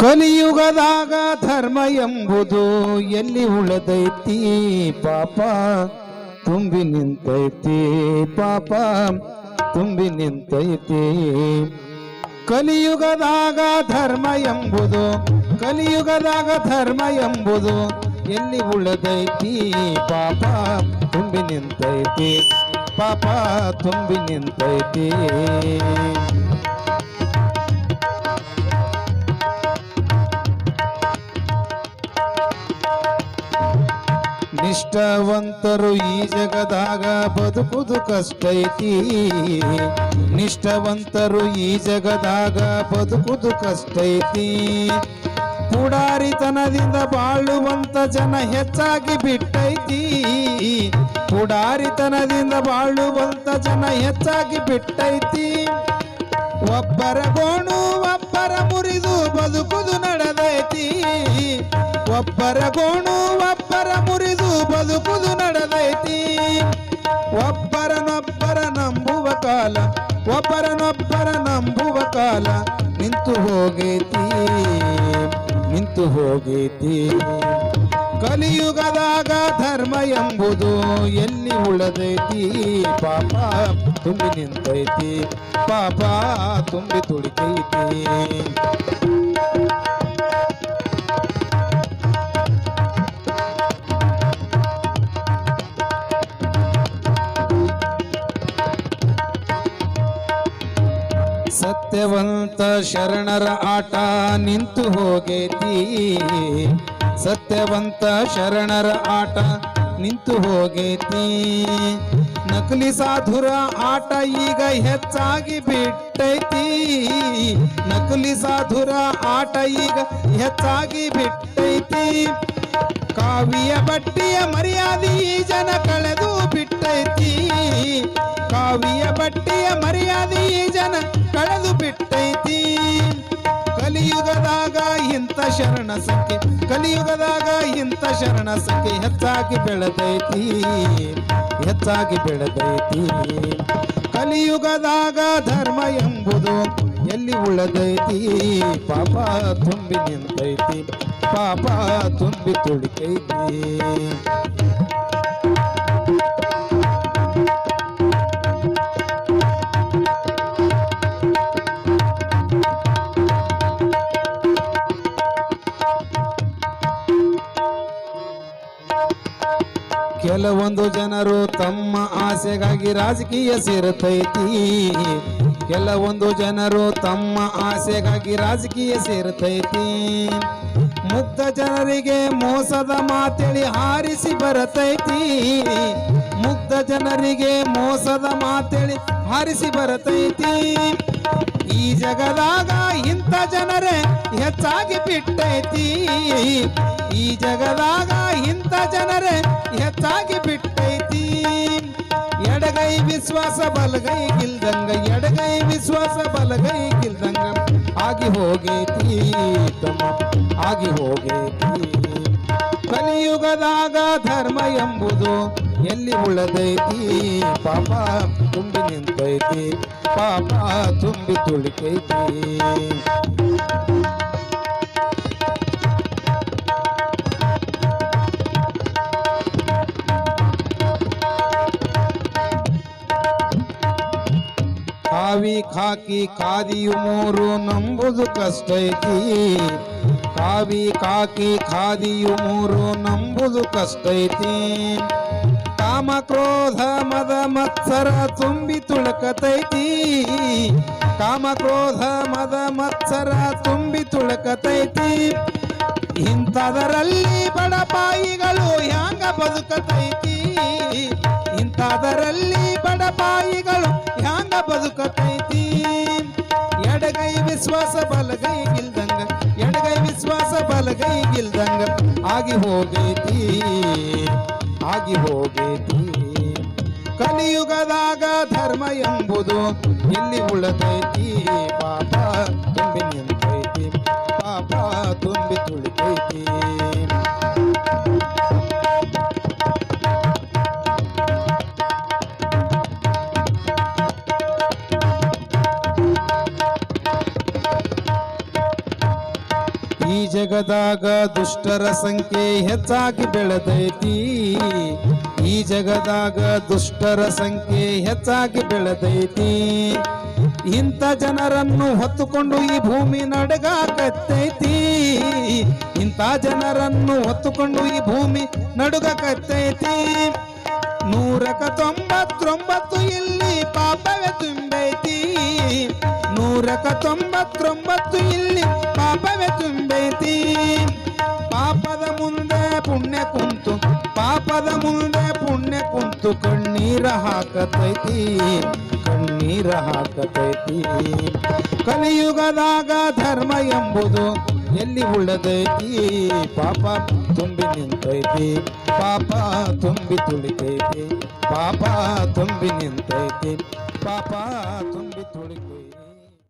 ಕಲಿಯುಗದಾಗ ಧರ್ಮ ಎಂಬುದು ಎಲ್ಲಿ ಉಳದೈತಿ ಪಾಪ? ತುಂಬಿ ನಿಂತೈತಿ ಪಾಪ, ತುಂಬಿ ನಿಂತೈತಿ. ಕಲಿಯುಗದಾಗ ಧರ್ಮ ಎಂಬುದು, ಕಲಿಯುಗದಾಗ ಧರ್ಮ ಎಂಬುದು ಎಲ್ಲಿ ಉಳದೈತಿ ಪಾಪ? ತುಂಬಿ ನಿಂತೈತಿ ಪಾಪ, ತುಂಬಿ ನಿಂತೈತಿ. ನಿಷ್ಠವಂತರು ಈ ಜಗದಾಗ ಬದುಕುದು ಕಷ್ಟ ಐತಿ ನಿಷ್ಠವಂತರು ಈ ಜಗದಾಗ ಬದುಕುದು ಕಷ್ಟ ಐತಿ ಪುಡಾರಿತನದಿಂದ ಬಾಳುವಂತ ಜನ ಹೆಚ್ಚಾಗಿ ಬಿಟ್ಟೈತಿ. ಪುಡಾರಿತನದಿಂದ ಬಾಳುವಂತ ಜನ ಹೆಚ್ಚಾಗಿ ಬಿಟ್ಟೈತಿ. ಒಬ್ಬರ ಗೋಣು ಒಬ್ಬರ ಮುರಿದು ಬದುಕುದು ನಡೆದೈತಿ. ಒಬ್ಬರ ಗೋಣು ಮುರಿದು ಬದುಕುದು ನಡೆದೈತಿ. ಒಬ್ಬರನೊಬ್ಬರ ನಂಬುವ ಕಾಲ ಒಬ್ಬರನೊಬ್ಬರ ನಂಬುವ ಕಾಲ ನಿಂತು ಹೋಗೈತಿ ನಿಂತು ಹೋಗೈತಿ. ಕಲಿಯುಗದಾಗ ಧರ್ಮ ಎಂಬುದು ಎಲ್ಲಿ ಉಳದೈತಿ? ಪಾಪ ತುಂಬಿ ನಿಂತೈತಿ, ಪಾಪ ತುಂಬಿ ತುಳಿತೈತಿ. ಸತ್ಯವಂತ ಶರಣರ ಆಟ ನಿಂತು ಹೋಗೈತಿ. ಸತ್ಯವಂತ ಶರಣರ ಆಟ ನಿಂತು ಹೋಗೈತಿ. ನಕಲಿ ಸಾಧುರ ಆಟ ಈಗ ಹೆಚ್ಚಾಗಿ ಬಿಟ್ಟೈತಿ. ನಕಲಿ ಸಾಧುರ ಆಟ ಈಗ ಹೆಚ್ಚಾಗಿ ಬಿಟ್ಟೈತಿ. ಕಾವಿಯ ಬಟ್ಟಿಯ ಮರ್ಯಾದೆ ಜನ ಕಳೆದು ಬಿಟ್ಟೈತಿ. ಕಾವಿಯ ಬಟ್ಟಿಯ ಮರ್ಯಾದೆ ಜನ ಕಳೆದು ಬಿಟ್ಟೈತಿ. ಕಲಿಯುಗದಾಗ ಇಂಥ ಶರಣ ಸಂಖ್ಯೆ, ಕಲಿಯುಗದಾಗ ಇಂಥ ಶರಣ ಸಂಖ್ಯೆ ಹೆಚ್ಚಾಗಿ ಬೆಳೆದೈತಿ ಹೆಚ್ಚಾಗಿ ಬೆಳೆದೈತಿ. ಕಲಿಯುಗದಾಗ ಧರ್ಮ ಎಂಬುದು ಎಲ್ಲಿ ಉಳದೈತಿ. ಪಾಪ ತುಂಬಿ ನಿಂತೈತಿ. ಪಾಪ ತುಂಬಿ ತುಳಿತೈತಿ. ಕೆಲವೊಂದು ಜನರು ತಮ್ಮ ಆಸೆಗಾಗಿ ರಾಜಕೀಯ ಸೇರುತ್ತೈತಿ ಕೆಲವೊಂದು ಜನರು ತಮ್ಮ ಆಸೆಗಾಗಿ ರಾಜಕೀಯ ಸೇರುತ್ತೈತಿ ಮುಕ್ತ ಜನರಿಗೆ ಮೋಸದ ಮಾತೇಳಿ ಹಾರಿಸಿ ಬರತೈತಿ. ಮುಕ್ತ ಜನರಿಗೆ ಮೋಸದ ಮಾತೇಳಿ ಹಾರಿಸಿ ಬರತೈತಿ. ಈ ಜಗದಾಗ ಇಂಥ ಜನರೇ ಹೆಚ್ಚಾಗಿ ಬಿಟ್ಟೈತಿ. ಈ ಜಗದಾಗ ಇಂಥ ಜನರೇ ಹೆಚ್ಚಾಗಿ ಎಡಗೈ ವಿಶ್ವಾಸ ಬಲಗೈ ಗಿಲ್ದಂಗ, ಎಡಗೈ ವಿಶ್ವಾಸ ಬಲಗೈ ಗಿಲ್ದಂಗ. ಆಗಿ ಹೋಗೈತಿ ತಮ್ಮ, ಆಗಿ ಹೋಗೈತಿ. ಕಲಿಯುಗದಾಗ ಧರ್ಮ ಎಂಬುದು ಎಲ್ಲಿ ಉಳದೈತಿ? ಪಾಪ ತುಂಬಿ ನಿಂತೈತಿ, ಪಾಪ ತುಂಬಿ ತುಳಿಕೈತಿ ಕಾವಿ ಖಾಕಿ ಖಾದಿಯು ಮೂರು ನಂಬುದು ಕಷ್ಟ ಐತಿ ಕಾವಿ ಕಾಕಿ ಖಾದಿಯು ಮೂರು ನಂಬುದು ಕಷ್ಟ ಐತಿ ಕಾಮ ಕ್ರೋಧ ಮದ ಮತ್ಸರ ತುಂಬಿ ತುಳಕತೈತಿ. ಕಾಮ ಕ್ರೋಧ ಮದ ಮತ್ಸರ ತುಂಬಿ ತುಳಕತೈತಿ. ಇಂಥದರಲ್ಲಿ ಬಡಪಾಯಿಗಳು ಹ್ಯಾಂಗ ಬದುಕತೈತಿ? ಇಂಥದರಲ್ಲಿ ಬಡಪಾಯಿಗಳು ಬದುಕತೈತಿ ಎಡಗೈ ವಿಶ್ವಾಸ, ಬಲಗೈ ಗಿಲ್ದಂಗ ಎಡಗೈ ವಿಶ್ವಾಸ, ಬಲಗೈ ಗಿಲ್ದಂಗ ಆಗಿ ಹೋಗೈತಿ ಆಗಿ ಹೋಗೈತಿ. ಕಲಿಯುಗದಾಗ ಧರ್ಮ ಎಂಬುದು ಇಲ್ಲಿ ಉಳದೈತಿ. ಪಾಪ ತುಂಬಿ ನಿಂತೈತಿ. ಪಾಪ ತುಂಬಿ ತುಳಿತೈತಿ ಜಗದಾಗ ದುಷ್ಟರ ಸಂಖ್ಯೆ ಹೆಚ್ಚಾಗಿ ಬೆಳೆದೈತಿ. ಈ ಜಗದಾಗ ದುಷ್ಟರ ಸಂಖ್ಯೆ ಹೆಚ್ಚಾಗಿ ಬೆಳೆದೈತಿ. ಇಂಥ ಜನರನ್ನು ಹೊತ್ತುಕೊಂಡು ಈ ಭೂಮಿ ನಡಗಾಕತ್ತೈತಿ ಇಂಥ ಜನರನ್ನು ಹೊತ್ತುಕೊಂಡು ಈ ಭೂಮಿ ನಡುಗಕತ್ತೈತಿ ನೂರಕ ತೊಂಬತ್ತೊಂಬತ್ತು ಇಲ್ಲಿ ಪಾಪವೇ ತುಂಬೈತಿ. ನೂರಕ ತೊಂಬತ್ತೊಂಬತ್ತು ಇಲ್ಲಿ ಪಾಪದ ಮುಂದೆ ಪುಣ್ಯ ಕುಂತು ಕಣ್ಣೀರ ಹಾಕತೈತಿ ಕಣ್ಣೀರ ಹಾಕತೈತಿ. ಕಲಿಯುಗದಾಗ ಧರ್ಮ ಎಂಬುದು ಎಲ್ಲಿ ಉಳ್ಳದೈತಿ ಪಾಪ ತುಂಬಿ ನಿಂತೈತಿ, ಪಾಪ ತುಂಬಿ ತುಳಿತೈತಿ, ಪಾಪ ತುಂಬಿ ನಿಂತೈತಿ, ಪಾಪ ತುಂಬಿ ತುಳಿತೈತಿ.